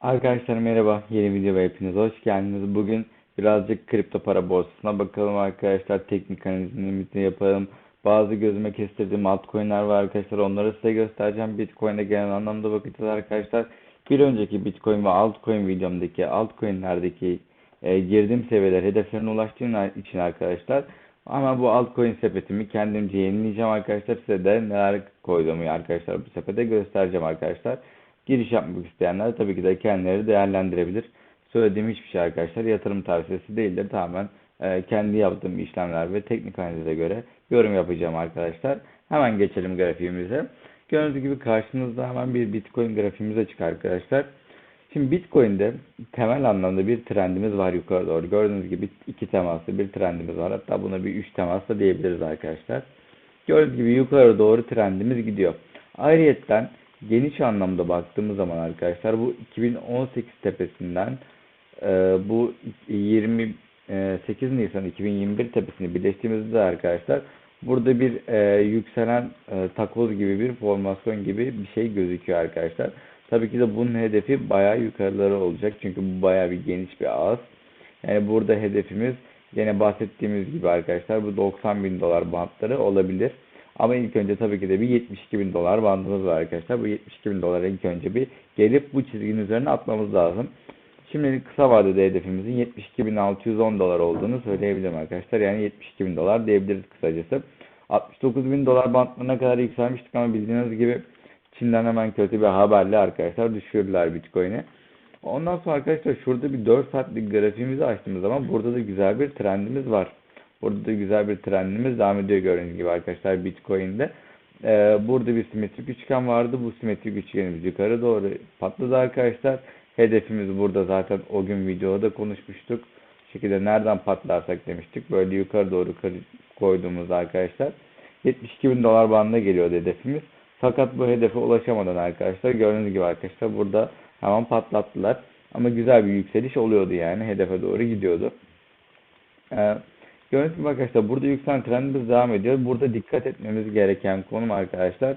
Arkadaşlar merhaba. Yeni videoya hepiniz hoş geldiniz. Bugün birazcık kripto para borsasına bakalım arkadaşlar. Teknik analizini yapalım. Bazı gözüme kestirdiğim altcoin'ler var arkadaşlar. Onları size göstereceğim. Bitcoin'e genel anlamda bakacağız arkadaşlar. Bir önceki Bitcoin ve altcoin videomdaki altcoin'lerdeki e, girdiğim seviyeler hedeflerine ulaştığım için arkadaşlar. Ama bu altcoin sepetimi kendimce yenileyeceğim arkadaşlar. Size de neler koyduğumu arkadaşlar bu sepete göstereceğim arkadaşlar. Giriş yapmak isteyenler tabii ki de kendileri değerlendirebilir. Söylediğim hiçbir şey arkadaşlar yatırım tavsiyesi değildir. Tamamen e, kendi yaptığım işlemler ve teknik analize göre yorum yapacağım arkadaşlar. Hemen geçelim grafiğimize. Gördüğünüz gibi karşınızda hemen bir Bitcoin grafiğimiz açık arkadaşlar. Şimdi Bitcoin'de temel anlamda bir trendimiz var yukarı doğru. Gördüğünüz gibi iki temaslı bir trendimiz var. Hatta buna bir üç temaslı diyebiliriz arkadaşlar. Gördüğünüz gibi yukarı doğru trendimiz gidiyor. Ayrıyetten geniş anlamda baktığımız zaman arkadaşlar bu 2018 tepesinden e, bu 28 Nisan 2021 tepesini birleştiğimizde arkadaşlar burada bir e, yükselen e, takoz gibi bir formasyon gibi bir şey gözüküyor arkadaşlar. Tabii ki de bunun hedefi bayağı yukarıları olacak. Çünkü bu bayağı bir geniş bir ağız. Yani burada hedefimiz yine bahsettiğimiz gibi arkadaşlar bu 90 bin dolar bantları olabilir. Ama ilk önce tabii ki de bir 72 bin dolar bandımız var arkadaşlar. Bu 72 bin dolara ilk önce bir gelip bu çizginin üzerine atmamız lazım. Şimdi kısa vadede hedefimizin 72.610 dolar olduğunu söyleyebilirim arkadaşlar. Yani 72 bin dolar diyebiliriz kısacası. 69 bin dolar bantlarına kadar yükselmiştik ama bildiğiniz gibi Çin'den hemen kötü bir haberle arkadaşlar düşürdüler Bitcoin'i. Ondan sonra arkadaşlar şurada bir 4 saatlik grafiğimizi açtığımız zaman burada da güzel bir trendimiz var. Burada da güzel bir trendimiz devam ediyor gördüğünüz gibi arkadaşlar Bitcoin'de. Ee, burada bir simetrik üçgen vardı. Bu simetrik üçgenimiz yukarı doğru patladı arkadaşlar. Hedefimiz burada zaten o gün videoda konuşmuştuk. Bu şekilde nereden patlarsak demiştik. Böyle yukarı doğru koyduğumuz arkadaşlar. 72 bin dolar bandına geliyor hedefimiz. Fakat bu hedefe ulaşamadan arkadaşlar gördüğünüz gibi arkadaşlar burada hemen patlattılar. Ama güzel bir yükseliş oluyordu yani hedefe doğru gidiyordu. Ee, Gördüğünüz gibi arkadaşlar burada yükselen trendimiz devam ediyor. Burada dikkat etmemiz gereken konum arkadaşlar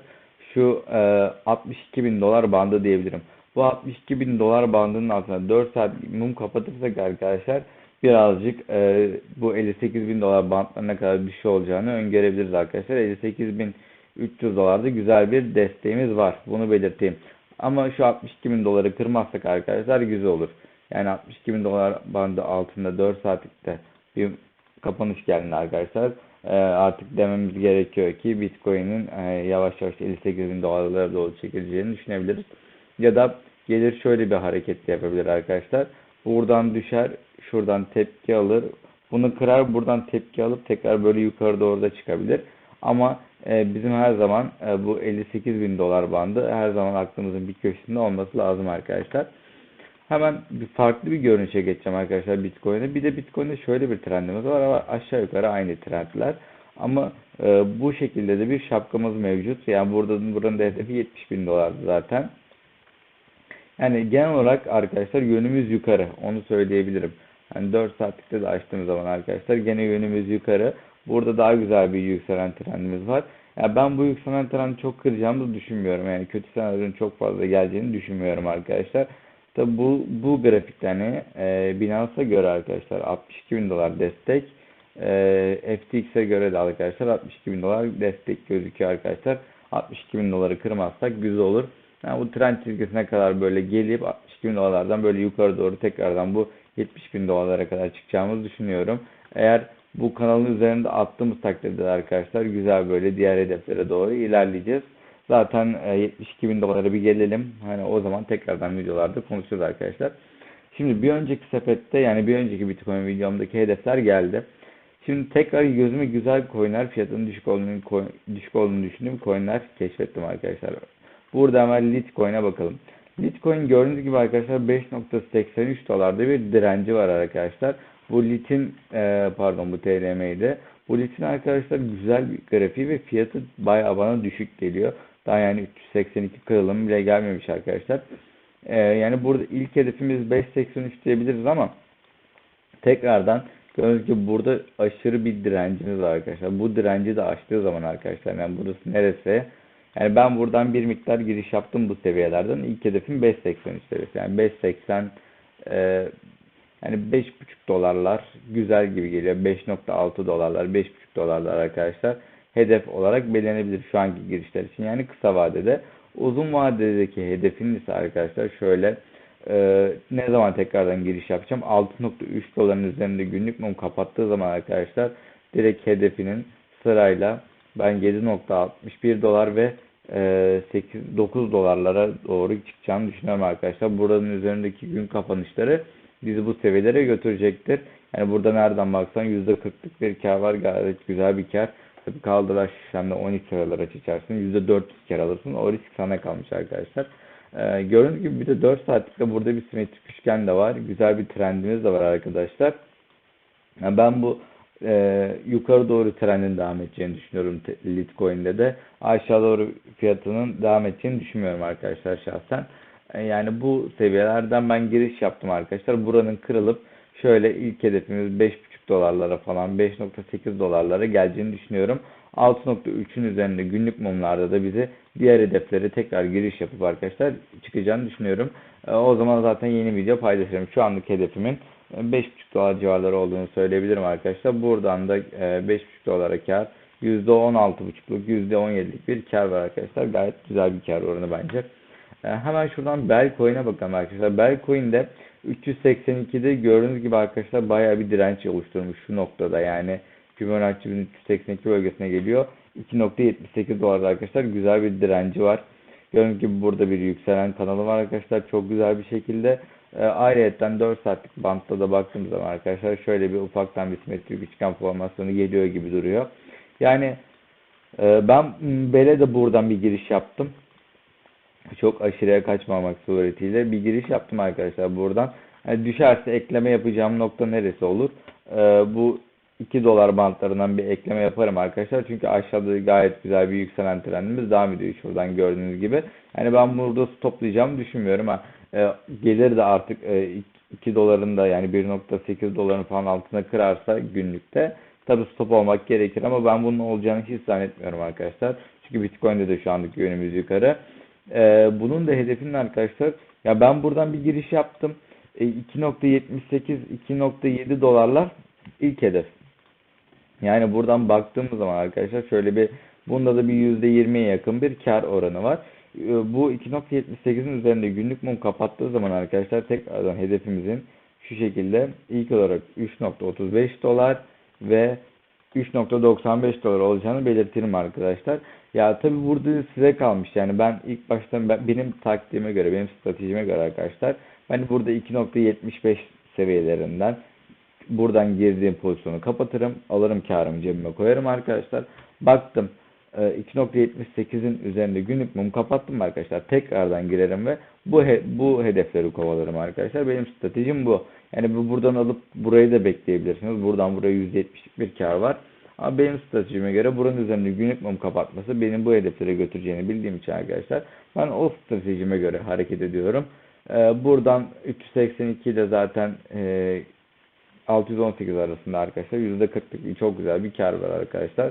şu e, 62 bin dolar bandı diyebilirim. Bu 62 bin dolar bandının altına 4 saat mum kapatırsak arkadaşlar birazcık e, bu 58 bin dolar bantlarına kadar düşüş olacağını öngörebiliriz arkadaşlar. 58 bin 300 dolarda güzel bir desteğimiz var. Bunu belirteyim. Ama şu 62 bin doları kırmazsak arkadaşlar güzel olur. Yani 62 bin dolar bandı altında 4 saatlikte bir kapanış geldi arkadaşlar. E, artık dememiz gerekiyor ki Bitcoin'in e, yavaş yavaş 58 bin dolarlara doğru çekileceğini düşünebiliriz. Ya da gelir şöyle bir hareket yapabilir arkadaşlar. Buradan düşer, şuradan tepki alır. Bunu kırar, buradan tepki alıp tekrar böyle yukarı doğru da çıkabilir. Ama e, bizim her zaman e, bu 58 bin dolar bandı her zaman aklımızın bir köşesinde olması lazım arkadaşlar. Hemen bir farklı bir görünüşe geçeceğim arkadaşlar Bitcoin'e. Bir de Bitcoin'de şöyle bir trendimiz var ama aşağı yukarı aynı trendler. Ama e, bu şekilde de bir şapkamız mevcut. Yani burada buranın da hedefi 70 bin dolardı zaten. Yani genel olarak arkadaşlar yönümüz yukarı. Onu söyleyebilirim. Hani 4 saatlikte de açtığımız zaman arkadaşlar gene yönümüz yukarı. Burada daha güzel bir yükselen trendimiz var. Yani ben bu yükselen trendi çok kıracağımızı düşünmüyorum. Yani kötü senaryonun çok fazla geleceğini düşünmüyorum arkadaşlar. Tabi bu, bu grafiklerini e, Binance'a göre arkadaşlar 62 bin dolar destek. E, FTX'e göre de arkadaşlar 62 bin dolar destek gözüküyor arkadaşlar. 62 bin doları kırmazsak güzel olur. Yani bu trend çizgisine kadar böyle gelip 62 bin dolarlardan böyle yukarı doğru tekrardan bu 70 bin dolarlara kadar çıkacağımızı düşünüyorum. Eğer bu kanalın üzerinde attığımız takdirde arkadaşlar güzel böyle diğer hedeflere doğru ilerleyeceğiz. Zaten 72 e, bin dolara bir gelelim. Hani o zaman tekrardan videolarda konuşuruz arkadaşlar. Şimdi bir önceki sepette yani bir önceki Bitcoin videomdaki hedefler geldi. Şimdi tekrar gözüme güzel coinler fiyatının düşük olduğunu, düşük olduğunu düşündüğüm coinler keşfettim arkadaşlar. Burada hemen Litecoin'e bakalım. Litecoin gördüğünüz gibi arkadaşlar 5.83 dolarda bir direnci var arkadaşlar. Bu litin e, pardon bu TLM'ydi. Bu litin arkadaşlar güzel bir grafiği ve fiyatı bayağı bana düşük geliyor. Daha yani 382 kırılım bile gelmemiş arkadaşlar. Ee, yani burada ilk hedefimiz 583 diyebiliriz ama tekrardan gördüğünüz gibi burada aşırı bir direncimiz var arkadaşlar. Bu direnci de aştığı zaman arkadaşlar yani burası neresi? Yani ben buradan bir miktar giriş yaptım bu seviyelerden. İlk hedefim 5.83 seviyesi. Yani 5.80 e, yani 5.5 dolarlar güzel gibi geliyor. 5.6 dolarlar, 5.5 dolarlar arkadaşlar hedef olarak belirlenebilir şu anki girişler için. Yani kısa vadede. Uzun vadedeki hedefiniz ise arkadaşlar şöyle e, ne zaman tekrardan giriş yapacağım? 6.3 doların üzerinde günlük mum kapattığı zaman arkadaşlar direkt hedefinin sırayla ben 7.61 dolar ve e, 8 9 dolarlara doğru çıkacağını düşünüyorum arkadaşlar. Buranın üzerindeki gün kapanışları bizi bu seviyelere götürecektir. Yani burada nereden baksan %40'lık bir kar var. Gayet güzel bir kar. Tabii kaldıraç işlemde 12 liralar aç içersin. %400 kar alırsın. O risk sana kalmış arkadaşlar. Ee, gördüğünüz gibi bir de 4 saatlikte burada bir simetrik üçgen de var. Güzel bir trendimiz de var arkadaşlar. Yani ben bu e, yukarı doğru trendin devam edeceğini düşünüyorum Litecoin'de de. Aşağı doğru fiyatının devam edeceğini düşünmüyorum arkadaşlar şahsen. E, yani bu seviyelerden ben giriş yaptım arkadaşlar. Buranın kırılıp şöyle ilk hedefimiz 5.5 dolarlara falan 5.8 dolarlara geleceğini düşünüyorum. 6.3'ün üzerinde günlük mumlarda da bizi diğer hedeflere tekrar giriş yapıp arkadaşlar çıkacağını düşünüyorum. E, o zaman zaten yeni video paylaşırım. Şu anlık hedefimin 5.5 dolar civarları olduğunu söyleyebilirim arkadaşlar. Buradan da 5.5 dolara kar %16.5'luk %17'lik bir kar var arkadaşlar. Gayet güzel bir kar oranı bence. E, hemen şuradan Belcoin'e bakalım arkadaşlar. Belcoin'de 382'de gördüğünüz gibi arkadaşlar bayağı bir direnç oluşturmuş şu noktada yani Fibonacci 1382 bölgesine geliyor. 2.78 dolar arkadaşlar güzel bir direnci var. Gördüğünüz gibi burada bir yükselen kanalı var arkadaşlar çok güzel bir şekilde. E, ayrıyetten 4 saatlik bantta da baktığım zaman arkadaşlar şöyle bir ufaktan bir simetrik üçgen formasyonu geliyor gibi duruyor. Yani e, ben Bele de buradan bir giriş yaptım çok aşırıya kaçmamak suretiyle bir giriş yaptım arkadaşlar buradan. Yani düşerse ekleme yapacağım nokta neresi olur? Ee, bu 2 dolar bantlarından bir ekleme yaparım arkadaşlar. Çünkü aşağıda gayet güzel bir yükselen trendimiz devam ediyor şuradan gördüğünüz gibi. Yani ben burada toplayacağımı düşünmüyorum. Ha, e, gelir de artık e, 2 doların da yani 1.8 doların falan altına kırarsa günlükte tabi stop olmak gerekir ama ben bunun olacağını hiç zannetmiyorum arkadaşlar. Çünkü Bitcoin'de de şu andaki yönümüz yukarı. Ee, bunun da hedefinin arkadaşlar ya ben buradan bir giriş yaptım. E, 2.78 2.7 dolarlar ilk hedef. Yani buradan baktığımız zaman arkadaşlar şöyle bir bunda da bir %20'ye yakın bir kar oranı var. E, bu 2.78'in üzerinde günlük mum kapattığı zaman arkadaşlar tekrardan hedefimizin şu şekilde ilk olarak 3.35 dolar ve 3.95 dolar olacağını belirtirim arkadaşlar. Ya tabi burada size kalmış. Yani ben ilk baştan ben, benim taktiğime göre, benim stratejime göre arkadaşlar ben burada 2.75 seviyelerinden buradan girdiğim pozisyonu kapatırım. Alırım karımı cebime koyarım arkadaşlar. Baktım 2.78'in e, üzerinde günlük mum kapattım arkadaşlar. Tekrardan girerim ve bu he, bu hedefleri kovalarım arkadaşlar. Benim stratejim bu. Yani bu buradan alıp burayı da bekleyebilirsiniz. Buradan buraya %70'lik bir kar var. Ama benim stratejime göre buranın üzerinde günlük mum kapatması benim bu hedeflere götüreceğini bildiğim için arkadaşlar ben o stratejime göre hareket ediyorum. Ee, buradan 382 ile zaten e, 618 arasında arkadaşlar %40'lık çok güzel bir kar var arkadaşlar.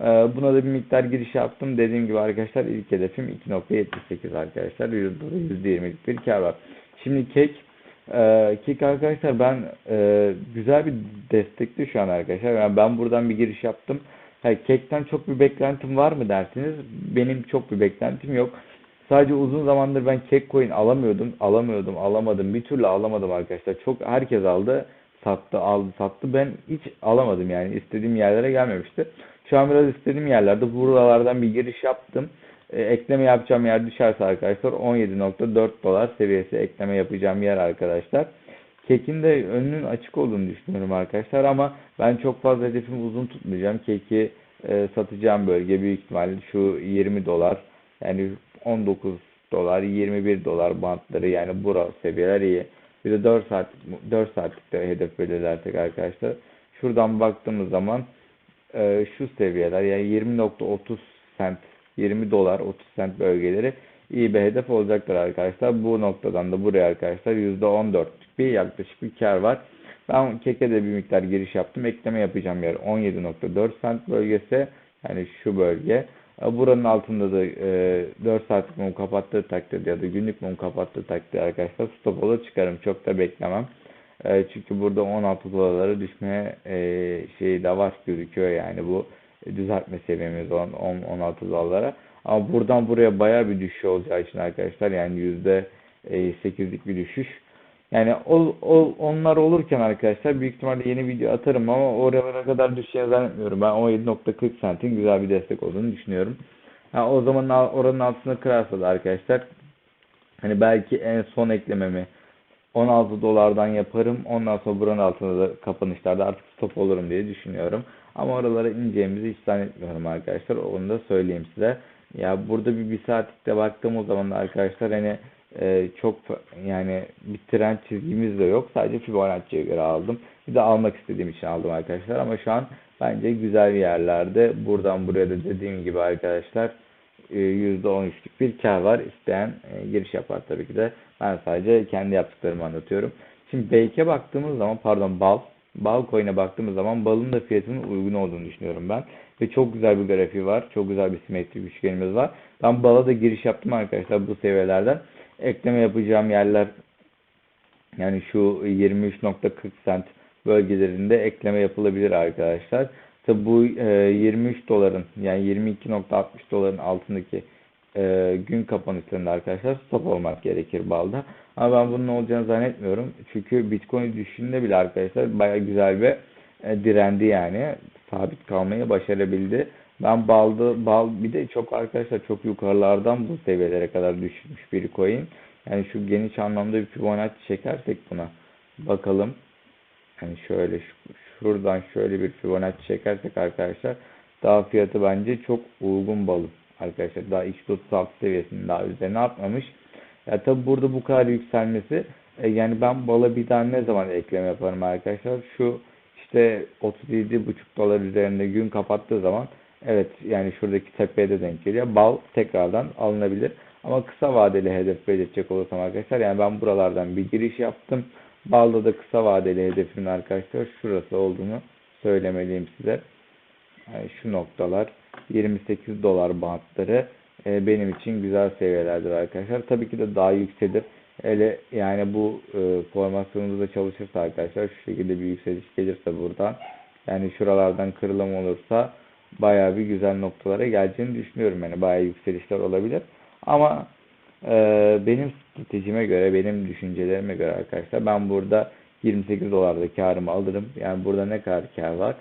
Ee, buna da bir miktar giriş yaptım. Dediğim gibi arkadaşlar ilk hedefim 2.78 arkadaşlar. %20'lik bir kar var. Şimdi kek ee, Kick arkadaşlar ben e, güzel bir destekli şu an arkadaşlar. Yani ben buradan bir giriş yaptım. Ha, Kek'ten çok bir beklentim var mı dersiniz? Benim çok bir beklentim yok. Sadece uzun zamandır ben Kek coin alamıyordum. Alamıyordum, alamadım. Bir türlü alamadım arkadaşlar. Çok herkes aldı, sattı, aldı, sattı. Ben hiç alamadım yani. istediğim yerlere gelmemişti. Şu an biraz istediğim yerlerde buralardan bir giriş yaptım. E, ekleme yapacağım yer düşerse arkadaşlar 17.4 dolar seviyesi ekleme yapacağım yer arkadaşlar. Kekin de önünün açık olduğunu düşünüyorum arkadaşlar ama ben çok fazla hedefimi uzun tutmayacağım. Keki e, satacağım bölge büyük ihtimalle şu 20 dolar yani 19 dolar 21 dolar bantları yani bura seviyeler iyi. Bir de 4 saat 4 saatlikte hedef belirlersek arkadaşlar. Şuradan baktığımız zaman e, şu seviyeler yani 20.30 sent 20 dolar 30 sent bölgeleri iyi bir hedef olacaktır arkadaşlar. Bu noktadan da buraya arkadaşlar %14 bir yaklaşık bir kar var. Ben keke de bir miktar giriş yaptım. Ekleme yapacağım yer 17.4 sent bölgesi. Yani şu bölge. E, Buranın altında da e, 4 saatlik mum kapattığı takdirde ya da günlük mum kapattığı takdirde arkadaşlar stop olur çıkarım. Çok da beklemem. E, çünkü burada 16 dolarlara düşmeye e, şeyi de var gözüküyor yani bu düzeltme seviyemiz olan 10-16 dolara. Ama buradan buraya bayağı bir düşüş olacağı için arkadaşlar yani yüzde 8'lik bir düşüş. Yani ol, ol, onlar olurken arkadaşlar büyük ihtimalle yeni video atarım ama oralara kadar düşeceğini zannetmiyorum. Ben 17.40 centin güzel bir destek olduğunu düşünüyorum. Ha, o zaman oranın altına kırarsa da arkadaşlar hani belki en son eklememi 16 dolardan yaparım. Ondan sonra buranın altında da kapanışlarda artık stop olurum diye düşünüyorum. Ama oralara ineceğimizi hiç zannetmiyorum arkadaşlar. Onu da söyleyeyim size. Ya burada bir, bir saatlikte baktığımız zaman da arkadaşlar hani e, çok yani bir trend çizgimiz de yok. Sadece Fibonacci'ye göre aldım. Bir de almak istediğim için aldım arkadaşlar. Ama şu an bence güzel yerlerde. Buradan buraya da dediğim gibi arkadaşlar e, %13'lük bir kar var. İsteyen e, giriş yapar tabii ki de. Ben sadece kendi yaptıklarımı anlatıyorum. Şimdi Bake'e baktığımız zaman pardon Bal. Bal coin'e baktığımız zaman balın da fiyatının uygun olduğunu düşünüyorum ben. Ve çok güzel bir grafiği var. Çok güzel bir simetrik üçgenimiz var. Ben bala da giriş yaptım arkadaşlar bu seviyelerden. Ekleme yapacağım yerler yani şu 23.40 cent bölgelerinde ekleme yapılabilir arkadaşlar. Tabi bu e, 23 doların yani 22.60 doların altındaki e, gün kapanışlarında arkadaşlar stop olmak gerekir balda. Ama ben bunun olacağını zannetmiyorum. Çünkü Bitcoin düşüşünde bile arkadaşlar baya güzel bir e, direndi yani. Sabit kalmayı başarabildi. Ben balda bal bir de çok arkadaşlar çok yukarılardan bu seviyelere kadar düşmüş bir coin. Yani şu geniş anlamda bir Fibonacci çekersek buna bakalım. Yani şöyle şu- şuradan şöyle bir Fibonacci çekersek arkadaşlar daha fiyatı bence çok uygun balım arkadaşlar. Daha X36 seviyesinin daha üzerine atmamış. Ya tabi burada bu kadar yükselmesi e, yani ben bala bir tane ne zaman ekleme yaparım arkadaşlar? Şu işte 37,5 dolar üzerinde gün kapattığı zaman evet yani şuradaki tepeye de denk geliyor. Bal tekrardan alınabilir. Ama kısa vadeli hedef belirtecek olursam arkadaşlar yani ben buralardan bir giriş yaptım. Balda da kısa vadeli hedefimin arkadaşlar şurası olduğunu söylemeliyim size. Yani şu noktalar 28 dolar bantları e, benim için güzel seviyelerdir arkadaşlar. Tabii ki de daha yükselir. Hele yani bu e, çalışırsa arkadaşlar şu şekilde bir yükseliş gelirse buradan yani şuralardan kırılım olursa bayağı bir güzel noktalara geleceğini düşünüyorum. Yani bayağı yükselişler olabilir. Ama e, benim stratejime göre, benim düşüncelerime göre arkadaşlar ben burada 28 dolarda karımı alırım. Yani burada ne kadar kar var?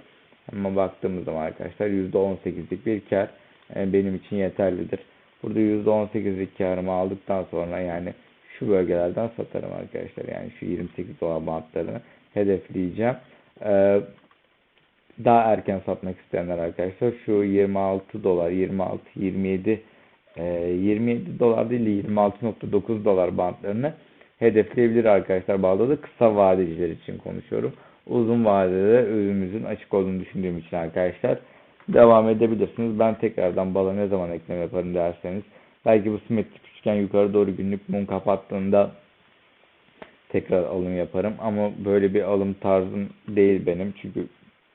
Ama baktığımız zaman arkadaşlar %18'lik bir kar e, benim için yeterlidir. Burada %18'lik karımı aldıktan sonra yani şu bölgelerden satarım arkadaşlar. Yani şu 28 dolar bantlarını hedefleyeceğim. Ee, daha erken satmak isteyenler arkadaşlar şu 26 dolar 26 27 e, 27 dolar değil de 26.9 dolar bantlarını hedefleyebilir arkadaşlar. Bağda da kısa vadeciler için konuşuyorum. Uzun vadede önümüzün açık olduğunu düşündüğüm için arkadaşlar devam edebilirsiniz. Ben tekrardan bala ne zaman ekleme yaparım derseniz belki bu simetrik üçgen yukarı doğru günlük mum kapattığında tekrar alım yaparım. Ama böyle bir alım tarzım değil benim. Çünkü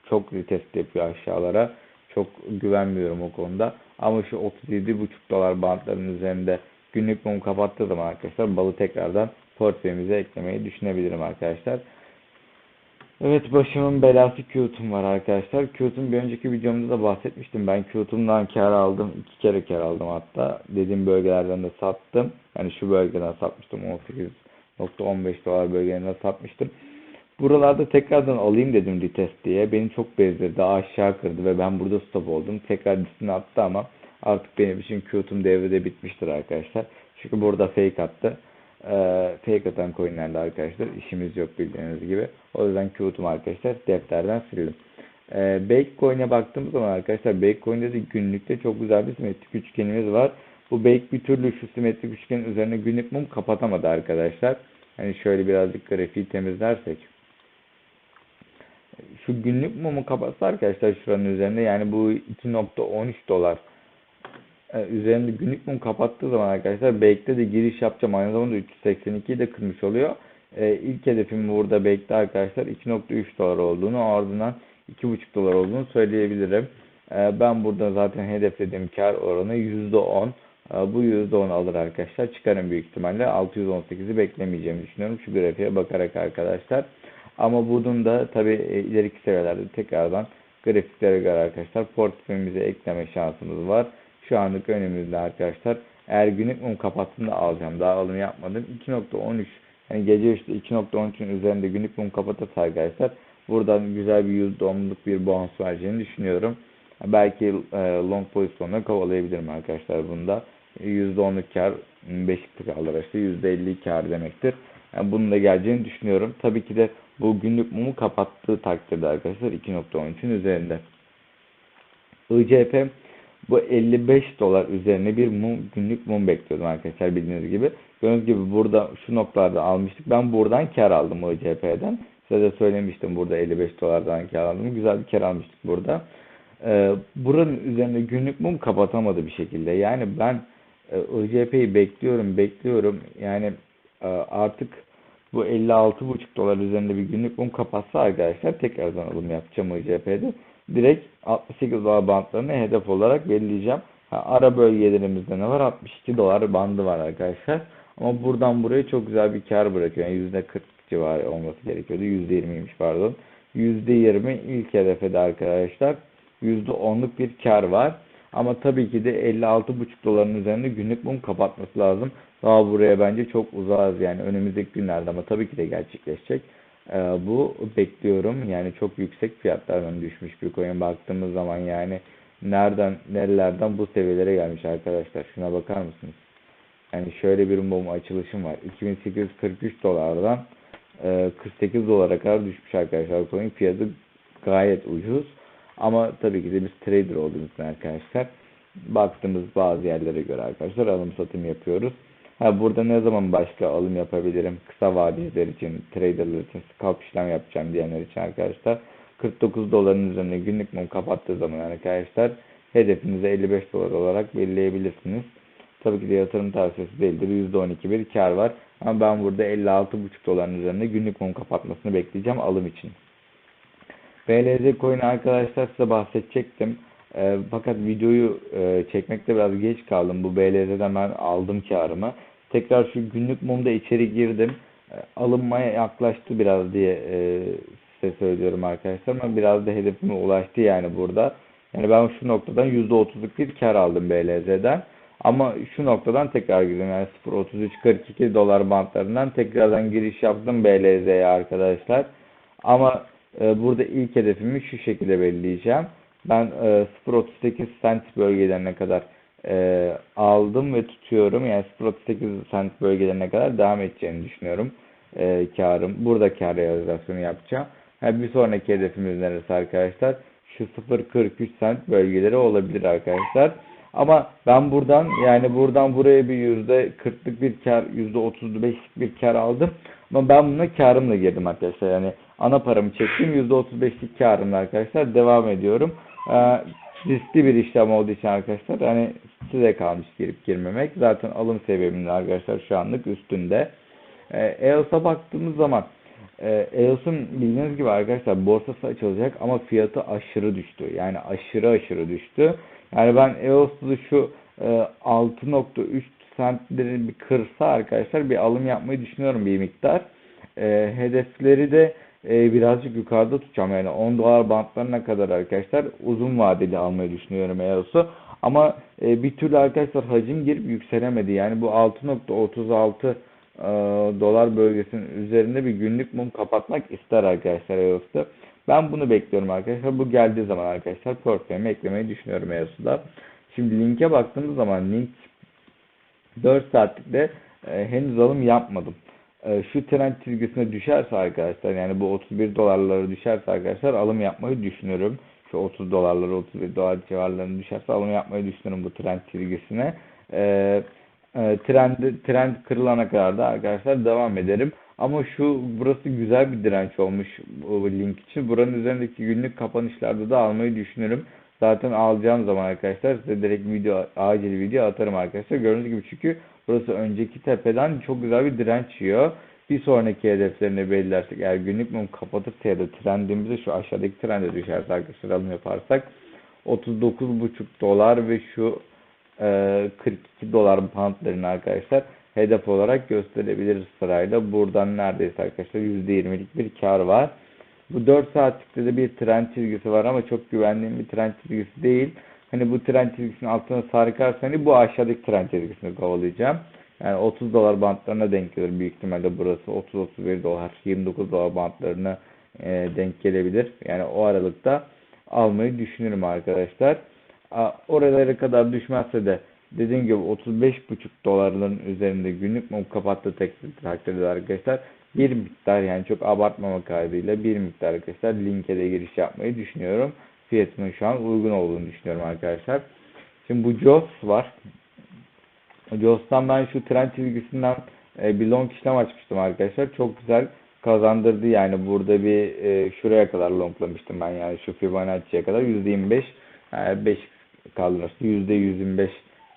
çok retest yapıyor aşağılara. Çok güvenmiyorum o konuda. Ama şu 37,5 dolar bantlarının üzerinde günlük mum kapattığı zaman arkadaşlar balı tekrardan portföyümüze eklemeyi düşünebilirim arkadaşlar. Evet başımın belası Qtum var arkadaşlar. Qtum bir önceki videomda da bahsetmiştim. Ben Qtum'dan kar aldım. iki kere kar aldım hatta. Dediğim bölgelerden de sattım. Yani şu bölgeden satmıştım. 18.15 dolar bölgelerinden satmıştım. Buralarda tekrardan alayım dedim retest diye. Beni çok bezdirdi. Aşağı kırdı ve ben burada stop oldum. Tekrar listini attı ama artık benim için Qtum devrede bitmiştir arkadaşlar. Çünkü burada fake attı. Ee, fake atan coinlerle arkadaşlar işimiz yok bildiğiniz gibi. O yüzden Qtum arkadaşlar defterden sildim. Ee, Bakecoin'e baktığımız zaman arkadaşlar Bakecoin'de de günlükte çok güzel bir simetrik üçgenimiz var. Bu Bake bir türlü şu simetrik üçgenin üzerine günlük mum kapatamadı arkadaşlar. Hani şöyle birazcık grafiği temizlersek. Şu günlük mumu kapatsa arkadaşlar şuranın üzerinde yani bu 2.13 dolar e, üzerinde günlük mum kapattığı zaman arkadaşlar Bake'de de giriş yapacağım. Aynı zamanda 382'yi de kırmış oluyor. E, ilk hedefim burada Bake'de arkadaşlar 2.3 dolar olduğunu ardından 2.5 dolar olduğunu söyleyebilirim. Ee, ben burada zaten hedeflediğim kar oranı %10. Ee, bu %10 alır arkadaşlar. Çıkarım büyük ihtimalle. 618'i beklemeyeceğimi düşünüyorum. Şu grafiğe bakarak arkadaşlar. Ama bunun da tabi ileriki seviyelerde tekrardan grafiklere göre arkadaşlar portföyümüze ekleme şansımız var. Şu anlık önümüzde arkadaşlar eğer günlük mum kapattığında alacağım. Daha alım yapmadım. 2.13 yani gece işte 2.13'ün üzerinde günlük mum kapatırsa arkadaşlar buradan güzel bir %10'luk bir bonus vereceğini düşünüyorum. Belki e, long pozisyonla kovalayabilirim arkadaşlar bunda. %10'luk kar 5'lik alır işte %50 kar demektir. Yani bunun da geleceğini düşünüyorum. Tabii ki de bu günlük mumu kapattığı takdirde arkadaşlar 2.13'ün üzerinde. ICP bu 55 dolar üzerine bir mum, günlük mum bekliyordum arkadaşlar bildiğiniz gibi. Gördüğünüz gibi burada şu noktalarda almıştık. Ben buradan kar aldım ICP'den. Size de söylemiştim burada 55 dolardan kar aldım. Güzel bir kar almıştık burada. Ee, buranın üzerinde günlük mum kapatamadı bir şekilde. Yani ben e, ICP'yi bekliyorum, bekliyorum. Yani e, artık bu 56,5 dolar üzerinde bir günlük mum kapatsa arkadaşlar tekrardan alım yapacağım ICP'de. Direkt 68 dolar bantlarını hedef olarak belirleyeceğim. Ha, ara bölgelerimizde ne var? 62 dolar bandı var arkadaşlar. Ama buradan buraya çok güzel bir kar bırakıyor. Yani %40 civarı olması gerekiyordu. %20'ymiş pardon. %20 ilk hedefede arkadaşlar. %10'luk bir kar var. Ama tabii ki de 56,5 doların üzerinde günlük mum kapatması lazım. Daha buraya bence çok uzağız yani önümüzdeki günlerde ama tabii ki de gerçekleşecek. Ee, bu bekliyorum. Yani çok yüksek fiyatlardan düşmüş bir coin baktığımız zaman yani nereden nerelerden bu seviyelere gelmiş arkadaşlar. Şuna bakar mısınız? Yani şöyle bir mum açılışım var. 2843 dolardan 48 e, dolara kadar düşmüş arkadaşlar. Coin fiyatı gayet ucuz. Ama tabii ki de biz trader olduğumuz arkadaşlar baktığımız bazı yerlere göre arkadaşlar alım satım yapıyoruz. Ha, burada ne zaman başka alım yapabilirim? Kısa vadeciler için, traderler için, scalp işlem yapacağım diyenler için arkadaşlar. 49 doların üzerine günlük mum kapattığı zaman arkadaşlar hedefinizi 55 dolar olarak belirleyebilirsiniz. Tabii ki de yatırım tavsiyesi değildir. %12 bir kar var. Ama ben burada 56,5 doların üzerinde günlük mum kapatmasını bekleyeceğim alım için. BLZ coin arkadaşlar size bahsedecektim. E, fakat videoyu e, çekmekte biraz geç kaldım. Bu BLZ'den ben aldım karımı. Tekrar şu günlük mumda içeri girdim. E, alınmaya yaklaştı biraz diye e, size söylüyorum arkadaşlar. Ama biraz da hedefime ulaştı yani burada. Yani ben şu noktadan %30'luk bir kar aldım BLZ'den. Ama şu noktadan tekrar girdim. Yani 0.33-42 dolar bantlarından tekrardan giriş yaptım BLZ'ye arkadaşlar. Ama e, burada ilk hedefimi şu şekilde belirleyeceğim. Ben e, 0.38 cent bölgelerine kadar e, aldım ve tutuyorum. Yani 0.38 cent bölgelerine kadar devam edeceğini düşünüyorum. E, karım. Burada kar realizasyonu yapacağım. Yani bir sonraki hedefimiz neresi arkadaşlar? Şu 0.43 cent bölgeleri olabilir arkadaşlar. Ama ben buradan yani buradan buraya bir yüzde 40'lık bir kar, yüzde 35'lik bir kar aldım. Ama ben buna karımla girdim arkadaşlar. Yani ana paramı çektim. %35'lik karımla arkadaşlar devam ediyorum. Ee, riskli bir işlem olduğu için arkadaşlar hani size kalmış girip girmemek. Zaten alım seviyemin arkadaşlar şu anlık üstünde. Ee, EOS'a baktığımız zaman e, EOS'un bildiğiniz gibi arkadaşlar borsası açılacak ama fiyatı aşırı düştü. Yani aşırı aşırı düştü. Yani ben EOS'u şu e, 6.3 centleri bir kırsa arkadaşlar bir alım yapmayı düşünüyorum bir miktar. E, hedefleri de e, birazcık yukarıda tutacağım. Yani 10 dolar bantlarına kadar arkadaşlar uzun vadeli almayı düşünüyorum EOS'u. Ama e, bir türlü arkadaşlar hacim girip yükselemedi. Yani bu 6.36 e, dolar bölgesinin üzerinde bir günlük mum kapatmak ister arkadaşlar EOS'ta. Ben bunu bekliyorum arkadaşlar. Bu geldiği zaman arkadaşlar portföyüme eklemeyi düşünüyorum EOS'da. Şimdi linke baktığımız zaman link 4 saatlikte e, henüz alım yapmadım. E, şu trend çizgisine düşerse arkadaşlar yani bu 31 dolarlara düşerse arkadaşlar alım yapmayı düşünüyorum. Şu 30 dolarlara 31 dolar civarlarına düşerse alım yapmayı düşünüyorum bu trend çizgisine. E, e, trend, trend kırılana kadar da arkadaşlar devam ederim. Ama şu burası güzel bir direnç olmuş bu link için. Buranın üzerindeki günlük kapanışlarda da almayı düşünüyorum. Zaten alacağım zaman arkadaşlar size direkt video acil video atarım arkadaşlar. Gördüğünüz gibi çünkü burası önceki tepeden çok güzel bir direnç yiyor. Bir sonraki hedeflerini belirlersek eğer günlük mum kapatırsa ya da trendimizi şu aşağıdaki trende düşerse arkadaşlar alım yaparsak 39,5 dolar ve şu e, 42 dolar bantlarını arkadaşlar hedef olarak gösterebiliriz sırayla. Buradan neredeyse arkadaşlar %20'lik bir kar var. Bu 4 saatlikte de bir trend çizgisi var ama çok güvendiğim bir trend çizgisi değil. Hani bu trend çizgisinin altına sarkarsanız bu aşağıdaki trend çizgisini kovalayacağım. Yani 30 dolar bantlarına denk gelir büyük ihtimalle burası 30-31 dolar 29 dolar bantlarına e, denk gelebilir. Yani o aralıkta almayı düşünürüm arkadaşlar. A, oralara kadar düşmezse de dediğim gibi 35,5 dolarların üzerinde günlük mum kapattığı tek takdirde arkadaşlar bir miktar yani çok abartmama kaydıyla bir miktar arkadaşlar linke de giriş yapmayı düşünüyorum. Fiyatının şu an uygun olduğunu düşünüyorum arkadaşlar. Şimdi bu JOS var. JOS'tan ben şu trend çizgisinden e, bir long işlem açmıştım arkadaşlar. Çok güzel kazandırdı yani burada bir e, şuraya kadar longlamıştım ben yani şu Fibonacci'ye kadar %25 yani 5 kaldırırsa %125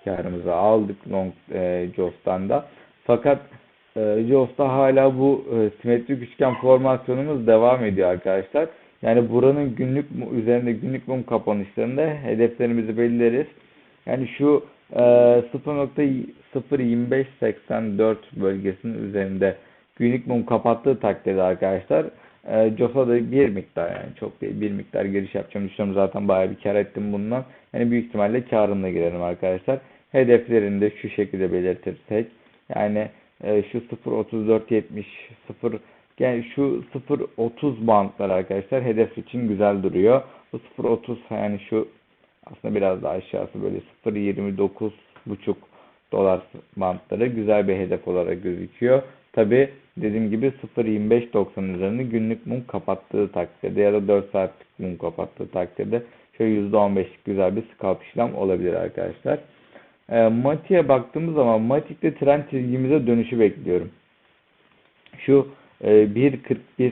karımızı aldık long e, JOS'tan da. Fakat e, JOS'ta hala bu e, simetrik üçgen formasyonumuz devam ediyor arkadaşlar. Yani buranın günlük üzerinde günlük mum kapanışlarında hedeflerimizi belirleriz. Yani şu e, 0.02584 bölgesinin üzerinde günlük mum kapattığı takdirde arkadaşlar e, JOS'a da bir miktar yani çok değil bir miktar giriş yapacağım düşünüyorum. Zaten bayağı bir kar ettim bundan. Yani büyük ihtimalle karımla girerim arkadaşlar. Hedeflerini de şu şekilde belirtirsek yani e, şu 0.3470 0 yani şu 0.30 bantlar arkadaşlar hedef için güzel duruyor. Bu 0.30 yani şu aslında biraz daha aşağısı böyle 0.29 buçuk dolar bantları güzel bir hedef olarak gözüküyor. Tabi dediğim gibi 0.25.90 üzerinde günlük mum kapattığı takdirde ya da 4 saatlik mum kapattığı takdirde şöyle %15'lik güzel bir scalp işlem olabilir arkadaşlar. E, Mati'ye baktığımız zaman Matik'te trend çizgimize dönüşü bekliyorum. Şu 1.41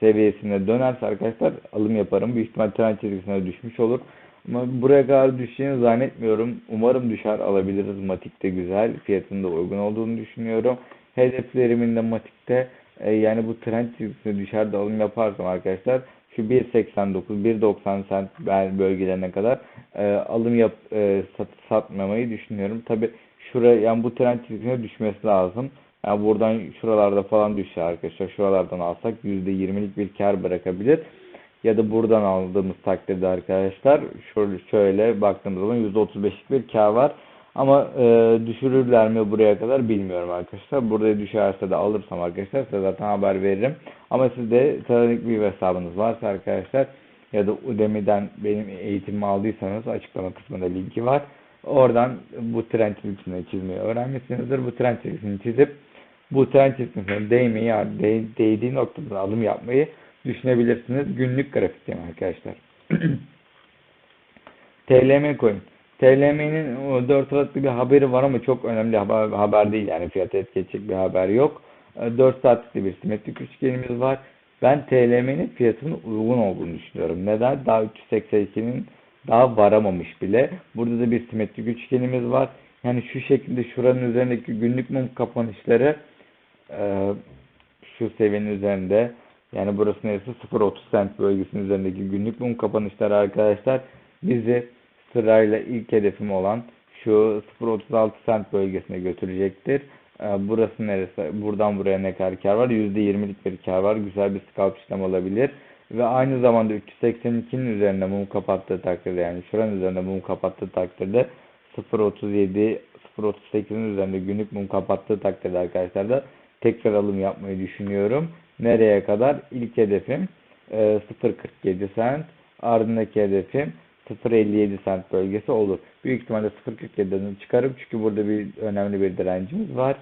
seviyesine dönerse arkadaşlar alım yaparım. Büyük ihtimal trend çizgisine düşmüş olur. Ama buraya kadar düşeceğini zannetmiyorum. Umarım düşer alabiliriz. Matik'te güzel. Fiyatında uygun olduğunu düşünüyorum. Hedeflerimin de Matik'te e, yani bu trend çizgisine düşer de alım yaparsam arkadaşlar şu 1.89 1.90 cent bölgelerine kadar e, alım yap e, sat, satmamayı düşünüyorum. Tabi şuraya yani bu trend çizgisine düşmesi lazım. Yani buradan şuralarda falan düşer arkadaşlar. Şuralardan alsak %20'lik bir kar bırakabilir. Ya da buradan aldığımız takdirde arkadaşlar şöyle, şöyle baktığımız zaman %35'lik bir kar var. Ama e, düşürürler mi buraya kadar bilmiyorum arkadaşlar. Burada düşerse de alırsam arkadaşlar size zaten haber veririm. Ama sizde Titanic bir hesabınız varsa arkadaşlar ya da Udemy'den benim eğitimimi aldıysanız açıklama kısmında linki var. Oradan bu trend çizgisini çizmeyi öğrenmişsinizdir. Bu trend çizip bu trend çizgisine değmeyi, de, değdiği noktada alım yapmayı düşünebilirsiniz. Günlük grafikteyim arkadaşlar. TLM coin. TLM'nin 4 saatlik bir haberi var ama çok önemli haber, haber değil yani fiyatı etkileyecek bir haber yok. 4 saatlik bir simetrik üçgenimiz var. Ben TLM'nin fiyatının uygun olduğunu düşünüyorum. Neden? Daha 382'nin daha varamamış bile. Burada da bir simetrik üçgenimiz var. Yani şu şekilde şuranın üzerindeki günlük mum kapanışları e, şu seviyenin üzerinde yani burası neresi 0.30 cent bölgesinin üzerindeki günlük mum kapanışları arkadaşlar bizi sırayla ilk hedefim olan şu 0.36 cent bölgesine götürecektir. Ee, burası neresi? Buradan buraya ne kadar kar var? %20'lik bir kar var. Güzel bir scalp işlem olabilir. Ve aynı zamanda 382'nin üzerinde mum kapattığı takdirde yani şuranın üzerinde mum kapattığı takdirde 0.37 0.38'in üzerinde günlük mum kapattığı takdirde arkadaşlar da tekrar alım yapmayı düşünüyorum. Nereye kadar? İlk hedefim 0.47 e, cent. Ardındaki hedefim 0.57 cent bölgesi olur. Büyük ihtimalle 0.47'den çıkarım çünkü burada bir önemli bir direncimiz var.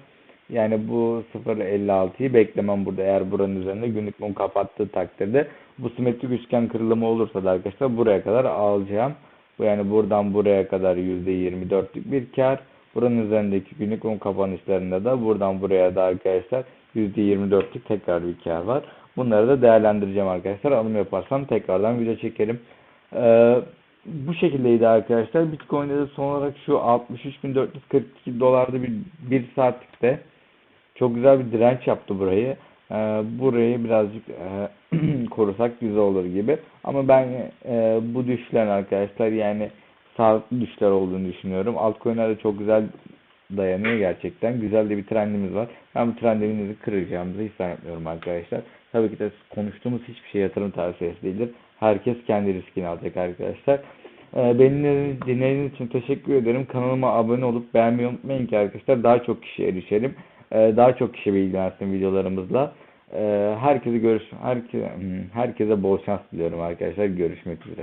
Yani bu 0.56'yı beklemem burada eğer buranın üzerinde günlük mum kapattığı takdirde. Bu simetrik üçgen kırılımı olursa da arkadaşlar buraya kadar alacağım. Yani buradan buraya kadar %24'lük bir kar. Buranın üzerindeki günlük mum kapanışlarında da buradan buraya da arkadaşlar %24'lük tekrar bir kar var. Bunları da değerlendireceğim arkadaşlar. Alım yaparsam tekrardan video çekerim. Ee, bu şekildeydi arkadaşlar. Bitcoin'de de son olarak şu 63.442 dolarda bir, bir saatlikte çok güzel bir direnç yaptı burayı. e, burayı birazcık e, korusak güzel olur gibi. Ama ben e, bu düşlerin arkadaşlar yani sağlıklı düşler olduğunu düşünüyorum. Altcoin'ler de çok güzel dayanıyor gerçekten. Güzel de bir trendimiz var. Ben bu trendimizi kıracağımızı hiç zannetmiyorum arkadaşlar. Tabii ki de konuştuğumuz hiçbir şey yatırım tavsiyesi değildir. Herkes kendi riskini alacak arkadaşlar. Ee, Beni dinlediğiniz için teşekkür ederim. Kanalıma abone olup beğenmeyi unutmayın ki arkadaşlar daha çok kişiye erişelim. Ee, Daha çok kişi bilgilensin videolarımızla. Ee, Herkese görüş herkese, herkese bol şans diliyorum arkadaşlar. Görüşmek üzere.